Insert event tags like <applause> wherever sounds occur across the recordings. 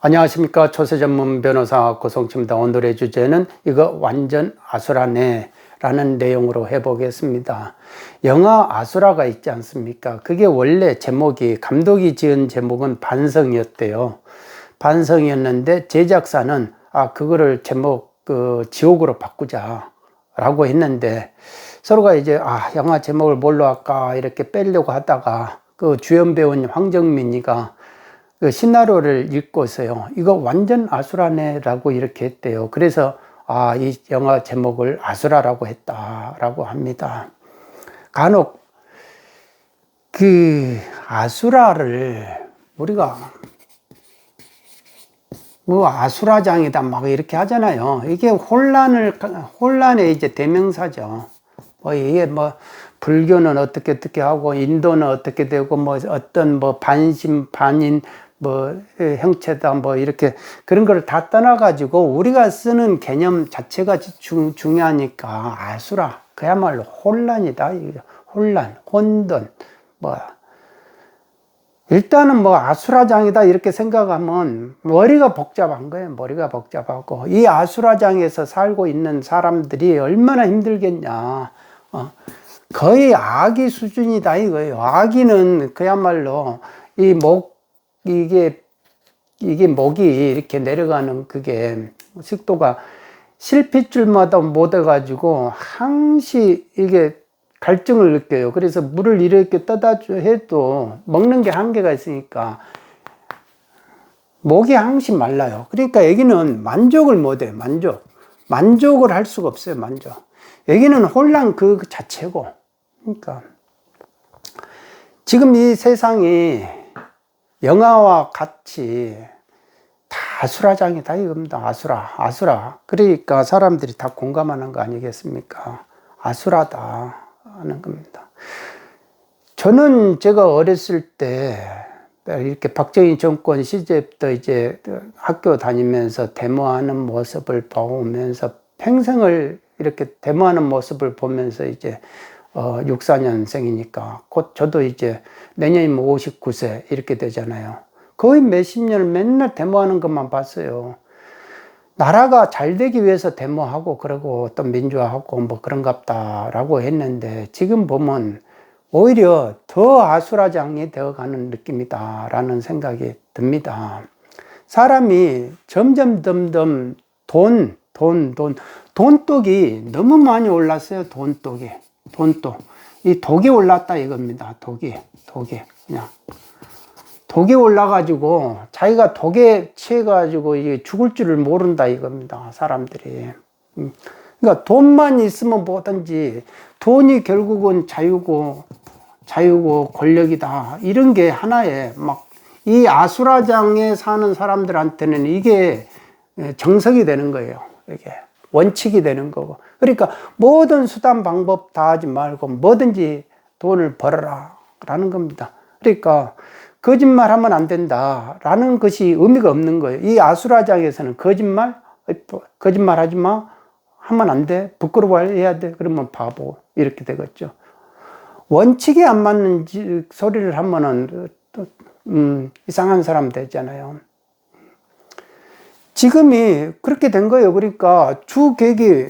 안녕하십니까 조세 전문 변호사 고성치입니다. 오늘의 주제는 이거 완전 아수라네 라는 내용으로 해보겠습니다. 영화 아수라가 있지 않습니까? 그게 원래 제목이 감독이 지은 제목은 반성이었대요. 반성이었는데 제작사는 아 그거를 제목 그 지옥으로 바꾸자 라고 했는데 서로가 이제 아 영화 제목을 뭘로 할까 이렇게 빼려고 하다가 그 주연 배우인 황정민이가 그 시나리오를 읽고서요. 이거 완전 아수라네라고 이렇게 했대요. 그래서 아, 이 영화 제목을 아수라라고 했다라고 합니다. 간혹 그 아수라를 우리가 뭐 아수라장이다 막 이렇게 하잖아요. 이게 혼란을 혼란의 이제 대명사죠. 뭐 이게 뭐 불교는 어떻게 어떻게 하고 인도는 어떻게 되고 뭐 어떤 뭐 반신 반인 뭐 형체다 뭐 이렇게 그런 걸다 떠나가지고 우리가 쓰는 개념 자체가 중, 중요하니까 아수라. 그야말로 혼란이다 혼란 혼돈. 뭐. 일단은 뭐 아수라장이다 이렇게 생각하면 머리가 복잡한 거예요 머리가 복잡하고. 이 아수라장에서 살고 있는 사람들이 얼마나 힘들겠냐. 어. 거의 아기 수준이다 이거예요. 아기는 그야말로 이목 이게 이게 목이 이렇게 내려가는 그게 식도가 실핏줄마다 묻어가지고 항시 이게 갈증을 느껴요. 그래서 물을 이렇게 떠다 해도 먹는 게 한계가 있으니까 목이 항시 말라요. 그러니까 애기는 만족을 못해 만족. 만족을 할 수가 없어요. 만족. 애기는 혼란 그 자체고. 그러니까 지금 이 세상이 영화와 같이 다 아수라장이다 이겁니다. 아수라, 아수라. 그러니까 사람들이 다 공감하는 거 아니겠습니까? 아수라다 하는 겁니다. 저는 제가 어렸을 때 이렇게 박정희 정권 시절부터 이제 학교 다니면서 데모하는 모습을 보면서 평생을 이렇게 데모하는 모습을 보면서 이제 어, 64년생이니까 곧 저도 이제 내년이면 59세 이렇게 되잖아요. 거의 몇십 년을 맨날 데모하는 것만 봤어요. 나라가 잘 되기 위해서 데모하고 그러고 또 민주화하고 뭐 그런갑다라고 했는데 지금 보면 오히려 더 아수라장이 되어가는 느낌이다라는 생각이 듭니다. 사람이 점점 점점 돈, 돈, 돈, 돈독이 너무 많이 올랐어요. 돈독이. 돈독. 이 독이 올랐다 이겁니다. 독이. 독이. 그냥. 독이 올라가지고 자기가 독에 취해가지고 이게 죽을 줄을 모른다 이겁니다. 사람들이. 음. 그러니까 돈만 있으면 뭐든지 돈이 결국은 자유고 자유고 권력이다. 이런 게 하나의 막 이 아수라장에 사는 사람들한테는 이게 정석이 되는 거예요. 이게 원칙이 되는 거고. 그러니까 모든 수단 방법 다 하지 말고 뭐든지 돈을 벌어라 라는 겁니다. 그러니까 거짓말 하면 안 된다 라는 것이 의미가 없는 거예요. 이 아수라장에서는 거짓말, 거짓말 하지 마. 하면 안 돼. 부끄러워해야 돼. 그러면 바보. 이렇게 되겠죠. 원칙에 안 맞는 소리를 하면은, 음, 이상한 사람 되잖아요. 지금이 그렇게 된 거예요. 그러니까 주 계획이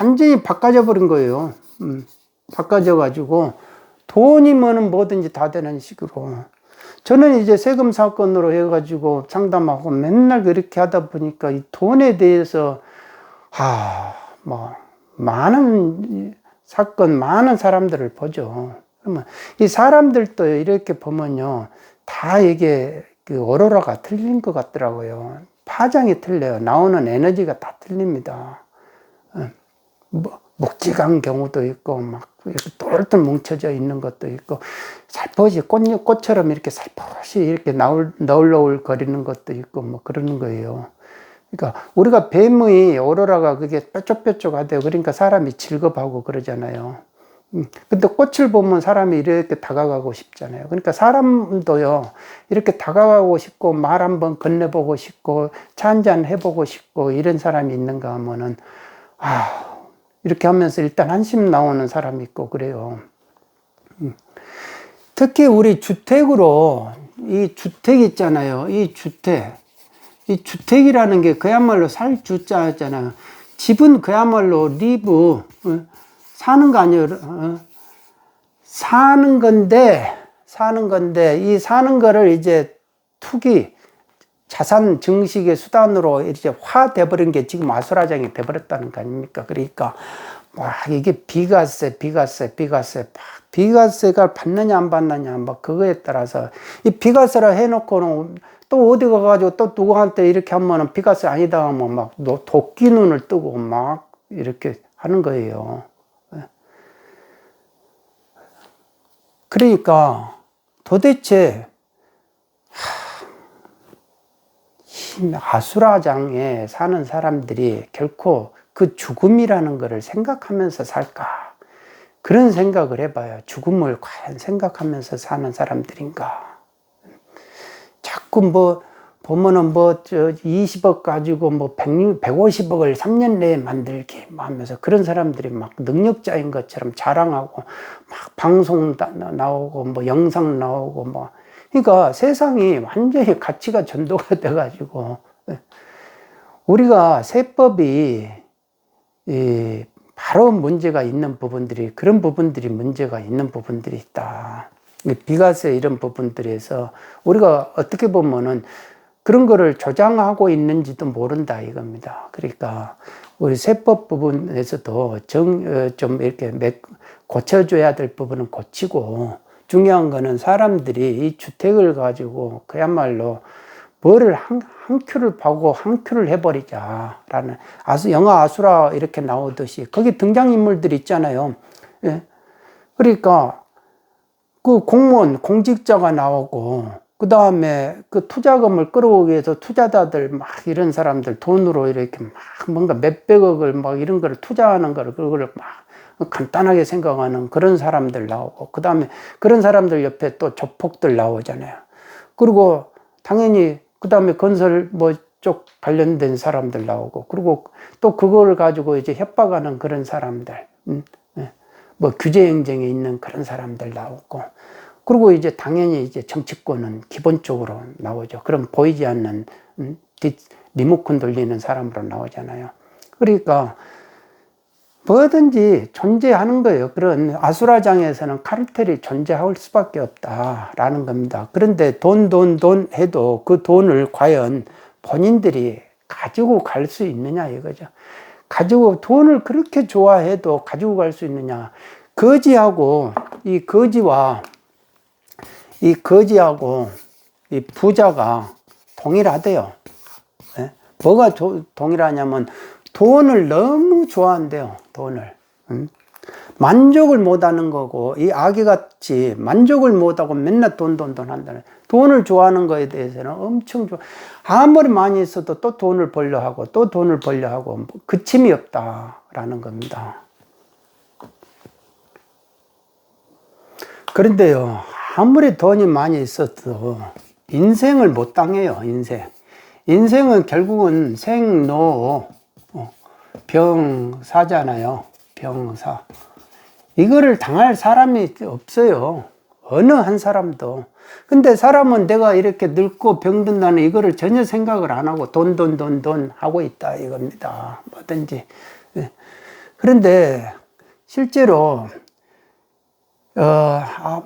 완전히 바꿔져 버린 거예요. 음, 바꿔져 가지고 돈이면은 뭐든지 다 되는 식으로. 저는 이제 세금 사건으로 해가지고 상담하고 맨날 그렇게 하다 보니까 이 돈에 대해서 하, 뭐 많은 사건, 많은 사람들을 보죠. 그러면 이 사람들도 이렇게 보면요, 다 이게 그 오로라가 틀린 것 같더라고요. 파장이 틀려요. 나오는 에너지가 다 틀립니다. 어, 뭐, 묵직한 경우도 있고, 막, 이렇게 똘똘 뭉쳐져 있는 것도 있고, 살포시 꽃, 꽃처럼 이렇게 살포시 이렇게 나올, 너울너울 거리는 것도 있고, 뭐 그러는 거예요. 그러니까 우리가 뱀의 오로라가 그게 뾰족뾰족하대요. 그러니까 사람이 즐겁하고 그러잖아요. 음, 근데 꽃을 보면 사람이 이렇게 다가가고 싶잖아요. 그러니까 사람도요, 이렇게 다가가고 싶고, 말 한번 건네보고 싶고, 차 한잔 해보고 싶고, 이런 사람이 있는가 하면은, 아, 이렇게 하면서 일단 한심 나오는 사람이 있고, 그래요. 음. 특히 우리 주택으로, 이 주택 있잖아요. 이 주택. 이 주택이라는 게 그야말로 살 주자 잖아요. 집은 그야말로 리브 어, 사는 거 아니에요. 어, 사는 건데 사는 건데 이 사는 거를 이제 투기 자산 증식의 수단으로 이제 화돼 버린 게 지금 아수라장이 돼 버렸다는 거 아닙니까? 그러니까 와 이게 비과세 비과세 비과세 막 비과세가 받느냐 안 받느냐 막 그거에 따라서 이 비과세라 해놓고는 또 어디 가가지고 또 누구한테 이렇게 하면은 비과세 아니다 하면 막 도끼 눈을 뜨고 막 이렇게 하는 거예요. 그러니까 도대체 이 아수라장에 사는 사람들이 결코 그 죽음이라는 것을 생각하면서 살까? 그런 생각을 해봐요. 죽음을 과연 생각하면서 사는 사람들인가? 자꾸 뭐, 보면은 뭐, 저 20억 가지고 뭐 100, 150억을 3년 내에 만들기 뭐 하면서 그런 사람들이 막 능력자인 것처럼 자랑하고 막 방송 나오고 뭐 영상 나오고 뭐. 그러니까 세상이 완전히 가치가 전도가 <laughs> 돼가지고 우리가 세법이 이 바로 문제가 있는 부분들이 그런 부분들이 문제가 있는 부분들이 있다. 비과세 이런 부분들에서 우리가 어떻게 보면은 그런 거를 조장하고 있는지도 모른다 이겁니다. 그러니까 우리 세법 부분에서도 정, 어, 좀 이렇게 고쳐줘야 될 부분은 고치고 중요한 거는 사람들이 이 주택을 가지고 그야말로 뭐를 한, 한 큐를 파고 한 큐를 해버리자라는 아수 영화 아수라 이렇게 나오듯이 거기 등장인물들 있잖아요. 예. 그러니까 그 공무원 공직자가 나오고 그 다음에 그 투자금을 끌어오기 위해서 투자자들 막 이런 사람들 돈으로 이렇게 막 뭔가 몇백억을 막 이런 거를 투자하는 거를 그걸 막 간단하게 생각하는 그런 사람들 나오고 그 다음에 그런 사람들 옆에 또 조폭들 나오잖아요. 그리고 당연히 그 다음에 건설 뭐 쪽 관련된 사람들 나오고 그리고 또 그걸 가지고 이제 협박하는 그런 사람들 음, 예. 뭐 규제 행정에 있는 그런 사람들 나오고 그리고 이제 당연히 이제 정치권은 기본적으로 나오죠. 그럼 보이지 않는 음, 리모컨 돌리는 사람으로 나오잖아요. 그러니까 뭐든지 존재하는 거예요. 그런 아수라장에서는 카르텔이 존재할 수밖에 없다라는 겁니다. 그런데 돈, 돈, 돈 해도 그 돈을 과연 본인들이 가지고 갈 수 있느냐 이거죠. 가지고 돈을 그렇게 좋아해도 가지고 갈 수 있느냐. 거지하고 이 거지와 이 거지하고 이 부자가 동일하대요. 네? 뭐가 도, 동일하냐면 돈을 너무 좋아한대요. 돈을. 응? 만족을 못하는 거고 이 아기같이 만족을 못하고 맨날 돈 돈 돈 한다는 돈을 좋아하는 거에 대해서는 엄청 좋아 아무리 많이 있어도 또 돈을 벌려 하고 또 돈을 벌려 하고 뭐 그침이 없다라는 겁니다. 그런데요 아무리 돈이 많이 있어도 인생을 못 당해요 인생 인생은 결국은 생노 병사잖아요. 병사. 이거를 당할 사람이 없어요. 어느 한 사람도. 근데 사람은 내가 이렇게 늙고 병든다는 이거를 전혀 생각을 안 하고 돈, 돈, 돈, 돈 하고 있다 이겁니다. 뭐든지. 예. 그런데 실제로, 어, 아,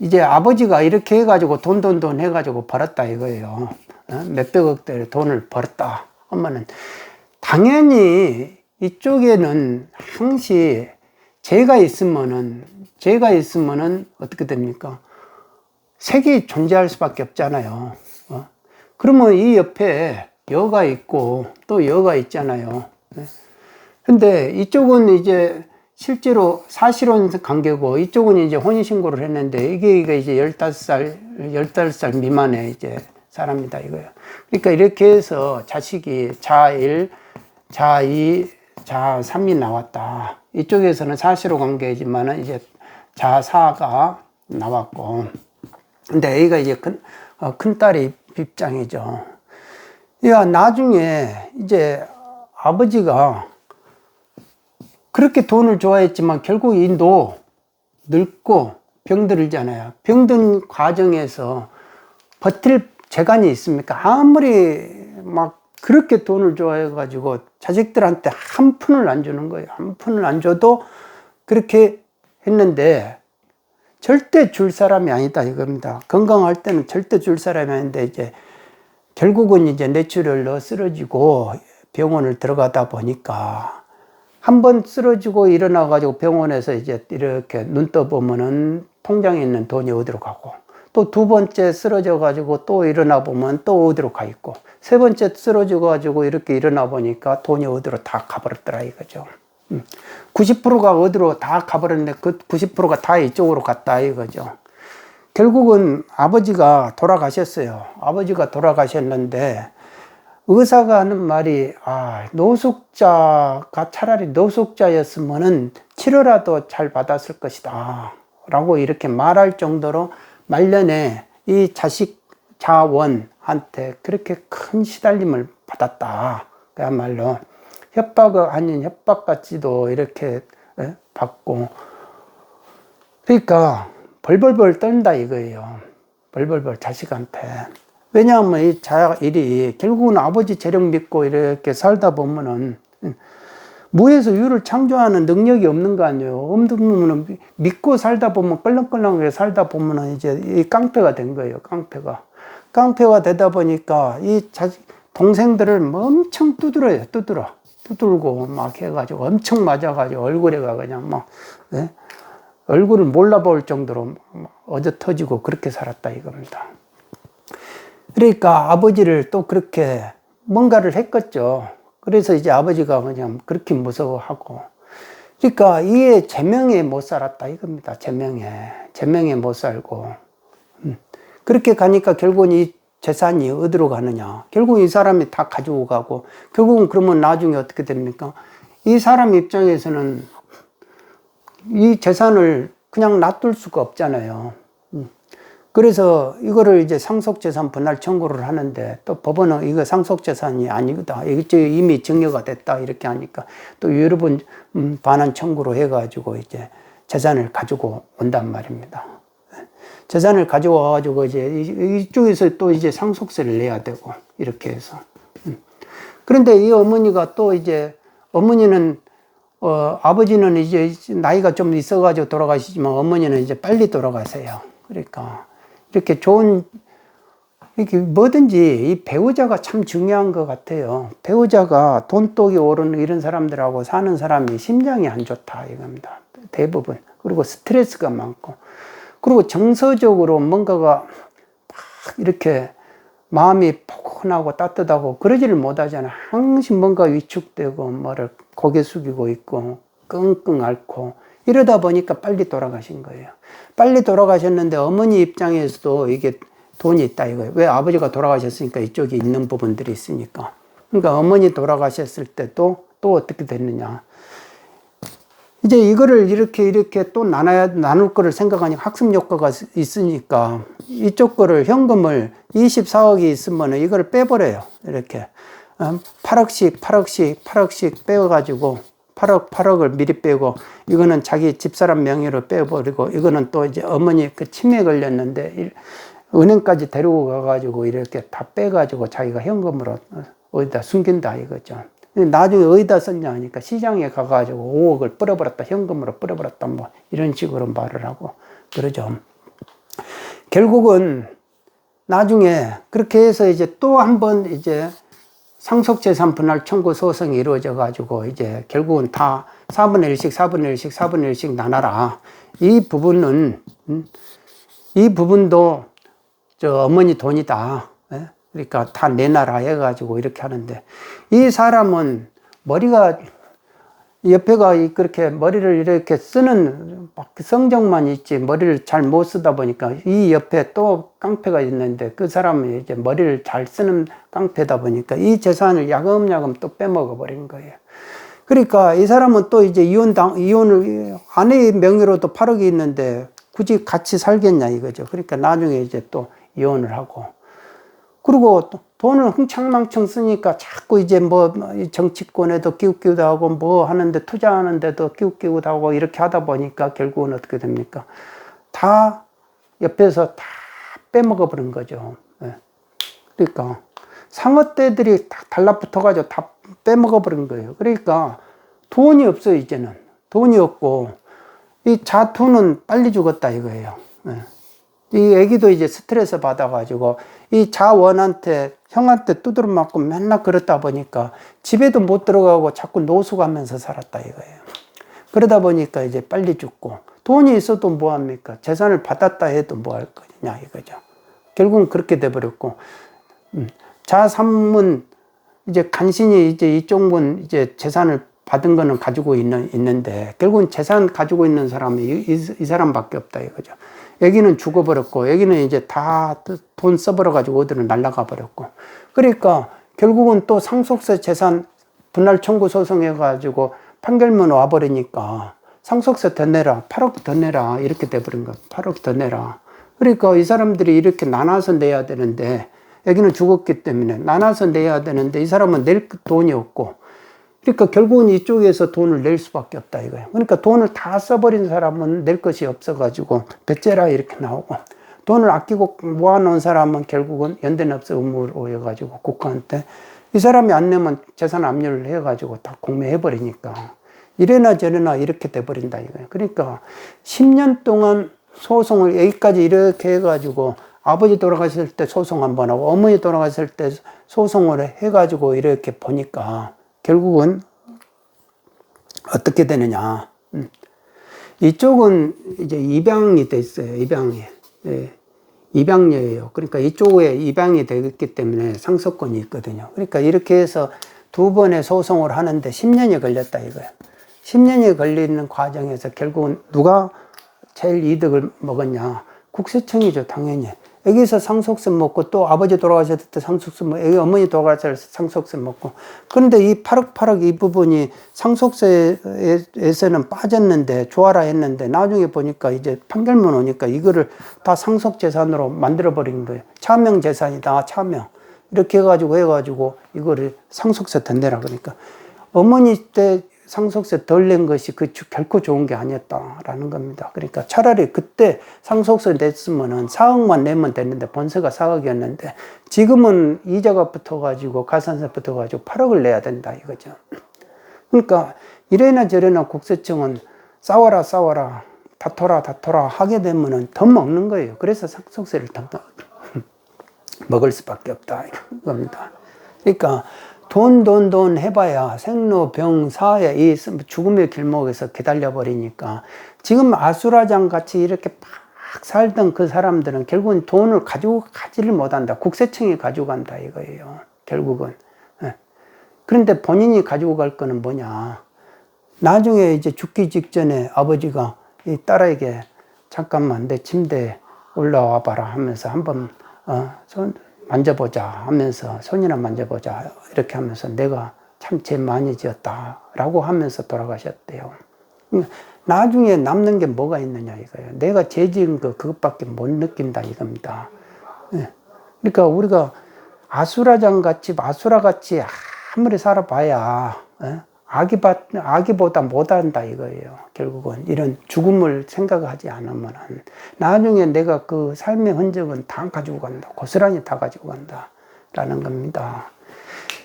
이제 아버지가 이렇게 해가지고 돈, 돈, 돈 해가지고 벌었다 이거예요. 어? 몇백억대의 돈을 벌었다. 하면은 당연히 이쪽에는 항시 죄가 있으면은 죄가 있으면은 어떻게 됩니까? 색이 존재할 수밖에 없잖아요. 어? 그러면 이 옆에 여가 있고 또 여가 있잖아요. 네? 근데 이쪽은 이제 실제로 사실혼 관계고 이쪽은 이제 혼인신고를 했는데 이게, 이게 이제 15살, 15살 미만의 이제 사람이다 이거예요. 그러니까 이렇게 해서 자식이 자일, 자2, 자3이 나왔다. 이쪽에서는 사실로 관계지만은 이제 자4가 나왔고. 근데 A가 이제 큰, 어, 큰 딸이 입장이죠. 야, 나중에 이제 아버지가 그렇게 돈을 좋아했지만 결국 인도 늙고 병들잖아요. 병든 과정에서 버틸 재간이 있습니까? 아무리 막 그렇게 돈을 좋아해가지고 자식들한테 한 푼을 안 주는 거예요. 한 푼을 안 줘도 그렇게 했는데 절대 줄 사람이 아니다 이겁니다. 건강할 때는 절대 줄 사람이 아닌데 이제 결국은 이제 뇌출혈로 쓰러지고 병원을 들어가다 보니까 한 번 쓰러지고 일어나 가지고 병원에서 이제 이렇게 눈 떠보면은 통장에 있는 돈이 어디로 가고 또 두 번째 쓰러져 가지고 또 일어나 보면 또 어디로 가 있고 세 번째 쓰러져 가지고 이렇게 일어나 보니까 돈이 어디로 다 가버렸더라 이거죠. 90%가 어디로 다 가버렸는데 그 90%가 다 이쪽으로 갔다 이거죠. 결국은 아버지가 돌아가셨어요. 아버지가 돌아가셨는데 의사가 하는 말이 아 노숙자가 차라리 노숙자였으면은 치료라도 잘 받았을 것이다 라고 이렇게 말할 정도로 말년에 이 자식 자원한테 그렇게 큰 시달림을 받았다 그야말로 협박 아닌 협박 같지도 이렇게 예, 받고 그러니까 벌벌벌 떨다 이거예요. 벌벌벌 자식한테. 왜냐하면 이 자, 일이 결국은 아버지 재력 믿고 이렇게 살다 보면은 음, 무에서 유를 창조하는 능력이 없는 거 아니에요. 없는 믿고 살다 보면 껄렁껄렁하게 살다 보면은 이제 이 깡패가 된 거예요. 깡패가. 깡패가 되다 보니까 이 자식, 동생들을 엄청 두드려요. 두드려. 두들고 막 해가지고 엄청 맞아가지고 얼굴에가 그냥 막, 예? 얼굴을 몰라볼 정도로 어져 터지고 그렇게 살았다 이겁니다. 그러니까 아버지를 또 그렇게 뭔가를 했겠죠. 그래서 이제 아버지가 그냥 그렇게 무서워하고. 그러니까 이에 제명에 못 살았다 이겁니다. 제명에. 제명에 못 살고. 음. 그렇게 가니까 결국은 이 재산이 어디로 가느냐. 결국 이 사람이 다 가지고 가고, 결국은 그러면 나중에 어떻게 됩니까? 이 사람 입장에서는 이 재산을 그냥 놔둘 수가 없잖아요. 음. 그래서 이거를 이제 상속재산 분할 청구를 하는데 또 법원은 이거 상속재산이 아니다. 이게 이미 증여가 됐다. 이렇게 하니까 또 여러 번 음, 반환 청구로 해가지고 이제 재산을 가지고 온단 말입니다. 재산을 가지고 와가지고 이제 이쪽에서 또 이제 상속세를 내야 되고 이렇게 해서. 음. 그런데 이 어머니가 또 이제 어머니는 어, 아버지는 이제 나이가 좀 있어가지고 돌아가시지만 어머니는 이제 빨리 돌아가세요. 그러니까 이렇게 좋은 이렇게 뭐든지 이 배우자가 참 중요한 것 같아요. 배우자가 돈독이 오르는 이런 사람들하고 사는 사람이 심장이 안 좋다 이겁니다. 대부분. 그리고 스트레스가 많고. 그리고 정서적으로 뭔가가 막 이렇게 마음이 포근하고 따뜻하고 그러지를 못하잖아요. 항상 뭔가 위축되고 뭐를 고개 숙이고 있고 끙끙 앓고 이러다 보니까 빨리 돌아가신 거예요. 빨리 돌아가셨는데 어머니 입장에서도 이게 돈이 있다 이거예요. 왜 아버지가 돌아가셨으니까 이쪽에 있는 부분들이 있으니까. 그러니까 어머니 돌아가셨을 때도 또 어떻게 됐느냐. 이제 이거를 이렇게 이렇게 또 나눠야 나눌 거를 생각하니까 학습 효과가 있으니까 이쪽 거를 현금을 24억이 있으면 이걸 빼버려요. 이렇게 8억씩 8억씩 8억씩 빼가지고 8억 8억을 미리 빼고 이거는 자기 집사람 명의로 빼버리고 이거는 또 이제 어머니 그 치매 걸렸는데 은행까지 데리고 가가지고 이렇게 다 빼가지고 자기가 현금으로 어디다 숨긴다 이거죠. 나중에 어디다 썼냐 하니까 시장에 가가지고 5억을 뿌려버렸다. 현금으로 뿌려버렸다. 뭐 이런 식으로 말을 하고 그러죠. 결국은 나중에 그렇게 해서 이제 또 한 번 이제 상속재산 분할 청구 소송이 이루어져 가지고 이제 결국은 다 4분의 1씩, 4분의 1씩, 4분의 1씩 나눠라. 이 부분은, 음, 이 부분도 저 어머니 돈이다. 그러니까 다 내놔라 해가지고 이렇게 하는데 이 사람은 머리가 옆에가 그렇게 머리를 이렇게 쓰는 성적만 있지 머리를 잘 못 쓰다 보니까 이 옆에 또 깡패가 있는데 그 사람이 이제 머리를 잘 쓰는 깡패다 보니까 이 재산을 야금야금 또 빼먹어 버린 거예요. 그러니까 이 사람은 또 이제 이혼 당, 이혼을 아내의 명의로도 8억이 있는데 굳이 같이 살겠냐 이거죠. 그러니까 나중에 이제 또 이혼을 하고 그리고 돈을 흥청망청 쓰니까 자꾸 이제 뭐 정치권에도 끼우끼우도 하고 뭐 하는데 투자하는데도 끼우끼우도 하고 이렇게 하다 보니까 결국은 어떻게 됩니까? 다 옆에서 다 빼먹어 버린 거죠. 예. 그러니까 상어떼들이 다 달라붙어가지고 다 빼먹어 버린 거예요. 그러니까 돈이 없어요, 이제는. 돈이 없고, 이 자투는 빨리 죽었다 이거예요. 예. 이 애기도 이제 스트레스 받아가지고, 이 자원한테, 형한테 두드려 맞고 맨날 그렇다 보니까 집에도 못 들어가고 자꾸 노숙하면서 살았다 이거예요. 그러다 보니까 이제 빨리 죽고, 돈이 있어도 뭐합니까? 재산을 받았다 해도 뭐 할 거냐 이거죠. 결국은 그렇게 돼버렸고, 음, 자산문, 이제 간신히 이제 이쪽문 이제 재산을 받은 거는 가지고 있는, 있는데, 결국은 재산 가지고 있는 사람이 이, 이, 이 사람밖에 없다 이거죠. 여기는 죽어버렸고, 여기는 이제 다 돈 써버려 가지고 어디로 날아가 버렸고. 그러니까 결국은 또 상속세 재산 분할 청구 소송해 가지고 판결문 와버리니까 상속세 더 내라, 8억 더 내라, 이렇게 돼버린 거 8억 더 내라. 그러니까 이 사람들이 이렇게 나눠서 내야 되는데, 여기는 죽었기 때문에 나눠서 내야 되는데, 이 사람은 낼 돈이 없고, 그러니까 결국은 이쪽에서 돈을 낼 수밖에 없다 이거예요. 그러니까 돈을 다 써버린 사람은 낼 것이 없어가지고, 배째라 이렇게 나오고, 돈을 아끼고 모아놓은 사람은 결국은 연대납세 의무로 해가지고 국가한테 이 사람이 안 내면 재산 압류를 해가지고 다 공매해버리니까 이래나 저래나 이렇게 돼버린다 이거예요. 그러니까 10년 동안 소송을 여기까지 이렇게 해가지고 아버지 돌아가실 때 소송 한 번 하고 어머니 돌아가실 때 소송을 해가지고 이렇게 보니까 결국은 어떻게 되느냐. 음. 이쪽은 이제 입양이 됐어요. 입양이. 예. 입양녀예요. 그러니까 이쪽에 입양이 되기 때문에 상속권이 있거든요. 그러니까 이렇게 해서 두 번의 소송을 하는데 10년이 걸렸다 이거예요. 10년이 걸리는 과정에서 결국은 누가 제일 이득을 먹었냐? 국세청이죠, 당연히. 여기서 상속세 먹고 또 아버지 돌아가셨을 때 상속세 먹고 여기 어머니 돌아가셨을 때 상속세 먹고. 그런데 이 8억 8억 이 부분이 상속세에서는 빠졌는데 좋아라 했는데 나중에 보니까 이제 판결문 오니까 이거를 다 상속재산으로 만들어 버린 거예요. 차명 재산이다 차명. 이렇게 해가지고 해가지고 이거를 상속세 더 내라 그러니까. 어머니 때 상속세 덜 낸 것이 그 결코 좋은 게 아니었다라는 겁니다. 그러니까 차라리 그때 상속세 냈으면은 4억만 내면 됐는데 본세가 4억이었는데 지금은 이자가 붙어가지고 가산세 붙어가지고 8억을 내야 된다 이거죠. 그러니까 이래나 저래나 국세청은 싸워라 싸워라 다퉈라 다퉈라 하게 되면은 더 먹는 거예요. 그래서 상속세를 더 먹을 수밖에 없다 이겁니다. 그러니까 돈, 돈, 돈 해봐야 생로, 병, 사회, 이 죽음의 길목에서 기다려 버리니까 지금 아수라장 같이 이렇게 팍 살던 그 사람들은 결국은 돈을 가지고 가지를 못한다. 국세청이 가지고 간다 이거예요. 결국은. 예. 그런데 본인이 가지고 갈 거는 뭐냐. 나중에 이제 죽기 직전에 아버지가 이 딸에게 잠깐만 내 침대에 올라와 봐라 하면서 한번 어, 손, 만져보자 하면서 손이나 만져보자 이렇게 하면서 내가 참죄 많이 지었다 라고 하면서 돌아가셨대요. 나중에 남는 게 뭐가 있느냐 이거예요. 내가 죄 지은 거 그것밖에 못 느낀다 이겁니다. 예. 그러니까 우리가 아수라장 같이 아수라 같이 아무리 살아봐야 예? 아기보다 못한다 이거예요. 결국은 이런 죽음을 생각하지 않으면 나중에 내가 그 삶의 흔적은 다 가지고 간다. 고스란히 다 가지고 간다. 라는 겁니다.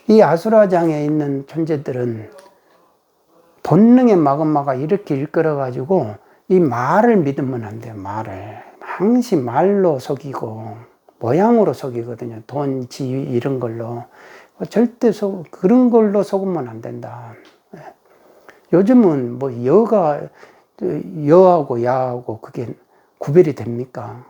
이 아수라장에 있는 존재들은 본능의 마그마가 이렇게 일끌어가지고 이 말을 믿으면 안 돼요. 말을. 항시 말로 속이고 모양으로 속이거든요. 돈, 지위 이런 걸로. 절대 속, 그런 걸로 속으면 안 된다. 요즘은 뭐 여가 여하고 야하고 그게 구별이 됩니까?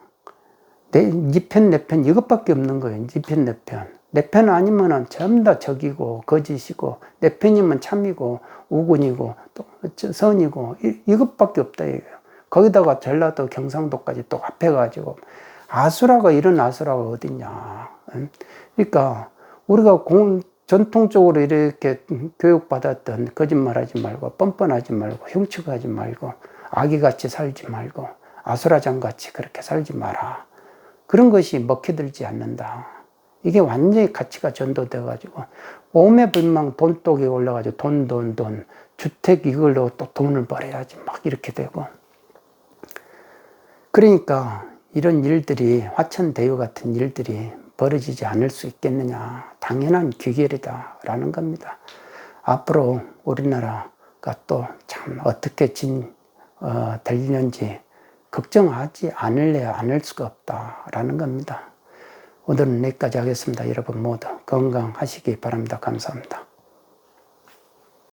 내 니편내 편 이것밖에 없는 거예요. 니편 내 편. 내편 아니면은 전부 다 적이고 거짓이고 내 편이면 참이고 우군이고 또 선이고 이, 이것밖에 없다 이거예요. 거기다가 전라도 경상도까지 또 합해가지고 아수라가 이런 아수라가 어딨냐. 그러니까 우리가 공, 전통적으로 이렇게 교육받았던 거짓말하지 말고 뻔뻔하지 말고 흉측하지 말고 아기같이 살지 말고 아수라장같이 그렇게 살지 마라. 그런 것이 먹혀들지 않는다. 이게 완전히 가치가 전도돼 가지고 몸에 불망 돈독이 올라가지고 돈 돈 돈 주택 이걸로 또 돈을 벌어야지 막 이렇게 되고 그러니까 이런 일들이 화천대유 같은 일들이 벌어지지 않을 수 있겠느냐. 당연한 귀결이다. 라는 겁니다. 앞으로 우리나라가 또 참 어떻게 진, 어, 들리는지 걱정하지 않을래야 않을 수가 없다라는 겁니다. 오늘은 여기까지 하겠습니다. 여러분 모두 건강하시기 바랍니다. 감사합니다.